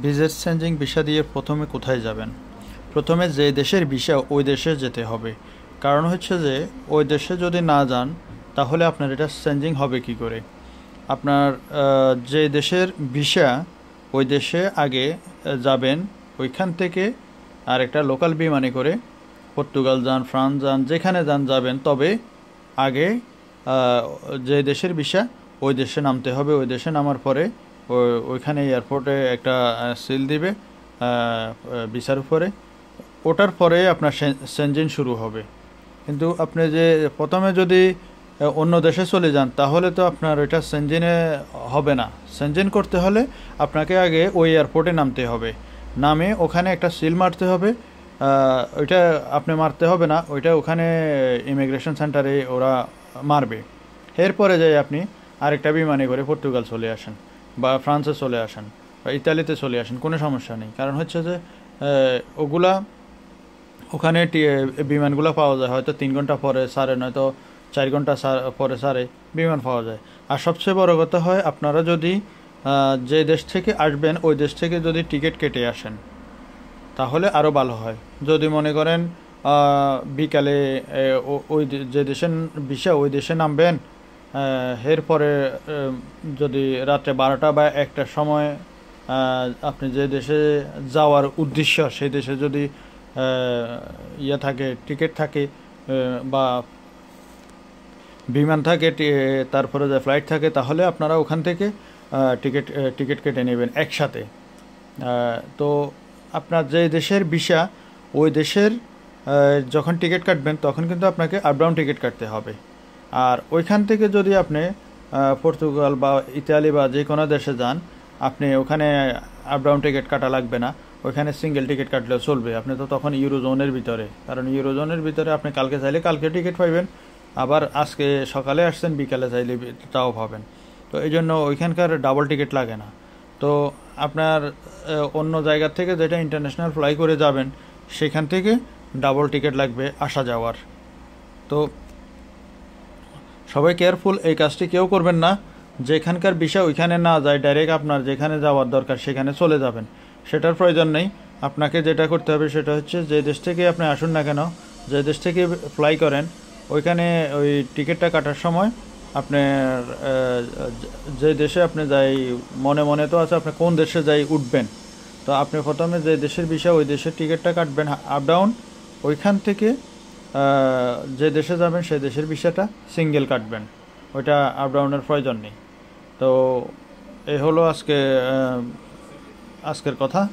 Visit changing visa দিয়ে প্রথমে কোথায় যাবেন? প্রথমে যে দেশের ভিসা, ওই দেশে যেতে হবে। কারণ হচ্ছে যে, ওই দেশে যদি না যান, তাহলে আপনার এটা চেঞ্জিং হবে কি করে? আপনার যে দেশের ভিসা, ওই দেশে আগে যাবেন। ওইখান থেকে আর একটা লোকাল বিমানে করে পর্তুগাল যান, ফ্রান্স যান, যেখানে যান, যাবেন। তবে আগে যে দেশের ভিসা, ওই দেশে নামতে হবে। ওই দেশে নামার পরে ওইখানে এয়ারপোর্টে একটা সিল দিবে ভিসার উপরে। ওটার পরে আপনার সেনজিন শুরু হবে। কিন্তু আপনি যে প্রথমে যদি অন্য দেশে চলে যান, তাহলে তো আপনার ওইটা সেনজিনে হবে না। সেনজিন করতে হলে আপনাকে আগে ওই এয়ারপোর্টে নামতে হবে। নামে ওখানে একটা সিল মারতে হবে। ওইটা আপনি মারতে হবে না, ওইটা ওখানে ইমিগ্রেশন সেন্টারে ওরা মারবে। এরপরে যাই আপনি আরেকটা বিমানে করে পর্তুগাল চলে আসেন। বা ফ্রান্সে চলে আসেন বা ইতালিতে চলে আসেন, কোনো সমস্যা নেই। কারণ হচ্ছে যে ওগুলা ওখানে বিমানগুলো পাওয়া যায়। হয়তো তিন ঘণ্টা পরে সারে, নয়তো চার ঘণ্টা পরে সারে বিমান পাওয়া যায়। আর সবচেয়ে বড় কথা হয়, আপনারা যদি যে দেশ থেকে আসবেন, ওই দেশ থেকে যদি টিকিট কেটে আসেন, তাহলে আরও ভালো হয়। যদি মনে করেন বিকালে ওই যে দেশে ভিসা, ওই দেশে নামবেন এরপরে যদি রাত্রে বারোটা বা একটার সময় আপনি যে দেশে যাওয়ার উদ্দেশ্য, সেই দেশে যদি ইয়ে থাকে, টিকিট থাকে বা বিমান থাকে তারপরে যে ফ্লাইট থাকে, তাহলে আপনারা ওখান থেকে টিকিট টিকিট কেটে নেবেন একসাথে। তো আপনার যে দেশের ভিসা, ওই দেশের যখন টিকিট কাটবেন, তখন কিন্তু আপনাকে আপডাউন টিকিট কাটতে হবে। আর ওইখান থেকে যদি আপনি পর্তুগাল বা ইতালি বা যে কোনো দেশে যান, আপনি ওখানে আপ ডাউন টিকিট কাটা লাগবে না। ওইখানে সিঙ্গেল টিকিট কাটলেও চলবে। আপনি তো তখন ইউরোজোনের ভিতরে। কারণ ইউরোজোনের ভিতরে আপনি কালকে চাইলে কালকে টিকিট পাইবেন। আবার আজকে সকালে আসছেন, বিকালে চাইলে তাও পাবেন। তো এই জন্য ওইখানকার ডাবল টিকিট লাগে না। তো আপনার অন্য জায়গা থেকে যেটা ইন্টারন্যাশনাল ফ্লাই করে যাবেন, সেখান থেকে ডাবল টিকিট লাগবে আসা যাওয়ার। তো সবাই কেয়ারফুল এই কাজটি কেউ করবেন না। যেখানকার বিষয় ওইখানে না যায় ডাইরেক্ট আপনার যেখানে যাওয়ার দরকার সেখানে চলে যাবেন। সেটার প্রয়োজন নেই। আপনাকে যেটা করতে হবে সেটা হচ্ছে, যে দেশ থেকে আপনি আসুন না কেন, যে দেশ থেকে ফ্লাই করেন, ওইখানে ওই টিকিটটা কাটার সময় আপনার যে দেশে আপনি যাই, মনে মনে তো আছে আপনি কোন দেশে যাই উঠবেন। তো আপনি প্রথমে যে দেশের বিষয়, ওই দেশের টিকিটটা কাটবেন আপ ডাউন ওইখান থেকে যে দেশে যাবেন, সেই দেশের বিষয়টা সিঙ্গেল কাটবেন। ওইটা আপডাউনের প্রয়োজন নেই। তো এই হলো আজকে আজকের কথা।